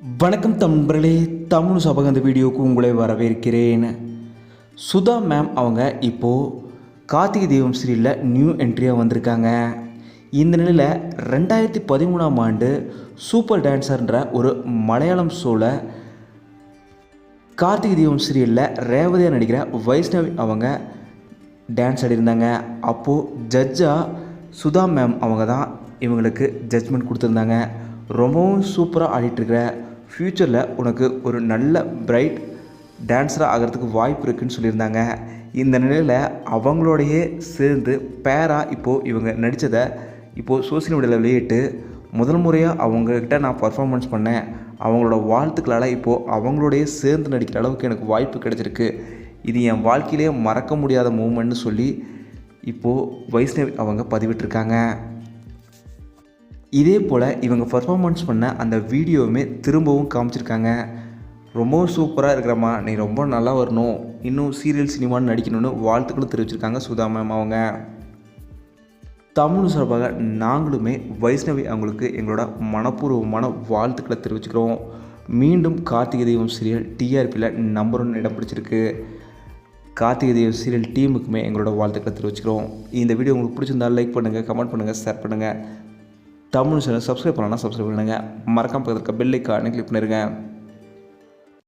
வணக்கம் தம்பர்களே தமிழ் சபக அந்த வீடியோவுக்கு உங்களை வரவேற்கிறேன். சுதா மேம் அவங்க இப்போது கார்த்திகை தெய்வம் ஸ்ரீயில் நியூ என்ட்ரியாக வந்திருக்காங்க. இந்த நிலையில் ரெண்டாயிரத்தி பதிமூணாம் ஆண்டு சூப்பர் டான்ஸர்ன்ற ஒரு மலையாளம் ஷோவில் கார்த்திகை தீபம் ஸ்ரீயில் ரேவதியாக நடிக்கிற வைஷ்ணவி அவங்க டான்ஸ் ஆடிருந்தாங்க அப்போது ஜட்ஜாக சுதா மேம் அவங்க தான் இவங்களுக்கு ஜட்ஜ்மெண்ட் கொடுத்துருந்தாங்க. ரொம்பவும் சூப்பராக ஆடிட்டுருக்கிற ஃப்யூச்சரில் உனக்கு ஒரு நல்ல பிரைட் டான்ஸராக ஆகிறதுக்கு வாய்ப்பு இருக்குதுன்னு சொல்லியிருந்தாங்க. இந்த நிலையில் அவங்களோடையே சேர்ந்து பேராக இப்போது இவங்க நடித்ததை இப்போது சோசியல் மீடியாவில் வெளியிட்டு முதல் முறையாக அவங்கக்கிட்ட நான் பர்ஃபார்மன்ஸ் பண்ணேன். அவங்களோட வாழ்த்துக்களால் இப்போது அவங்களோடைய சேர்ந்து நடிக்கிற அளவுக்கு எனக்கு வாய்ப்பு கிடைச்சிருக்கு. இது என் வாழ்க்கையிலே மறக்க முடியாத மூமெண்ட்னு சொல்லி இப்போது வைஷ்ணவி அவங்க பதிவிட்டிருக்காங்க. இதே போல் இவங்க பர்ஃபார்மன்ஸ் பண்ண அந்த வீடியோவுமே திரும்பவும் காமிச்சிருக்காங்க. ரொம்பவும் சூப்பராக இருக்கிறம்மா. நீ ரொம்ப நல்லா வரணும். இன்னும் சீரியல் சினிமான்னு நடிக்கணும்னு வாழ்த்துக்களும் தெரிவிச்சிருக்காங்க சுதா மேம் அவங்க. தமிழ் சார்பாக நாங்களுமே வைஷ்ணவி அவங்களுக்கு எங்களோட மனப்பூர்வமான வாழ்த்துக்களை தெரிவிச்சுக்கிறோம். மீண்டும் கார்த்திகை தெய்வம் சீரியல் டிஆர்பியில் நம்பர் ஒன் இடம் பிடிச்சிருக்கு. கார்த்திகை தெய்வம் சீரியல் டீமுக்குமே எங்களோட வாழ்த்துக்களை தெரிவிச்சுக்கிறோம். இந்த வீடியோ உங்களுக்கு பிடிச்சிருந்தால் லைக் பண்ணுங்கள் கமெண்ட் பண்ணுங்கள் ஷேர் பண்ணுங்கள் தமிழ் சேனல் சப்ஸ்கிரைப் பண்ணலாம் சப்ஸ்கிரைப் பண்ணுங்கள் மறக்காமல் பக்கத்தில் இருக்க பெல் ஐக்கானை கிளிக் பண்ணிருங்க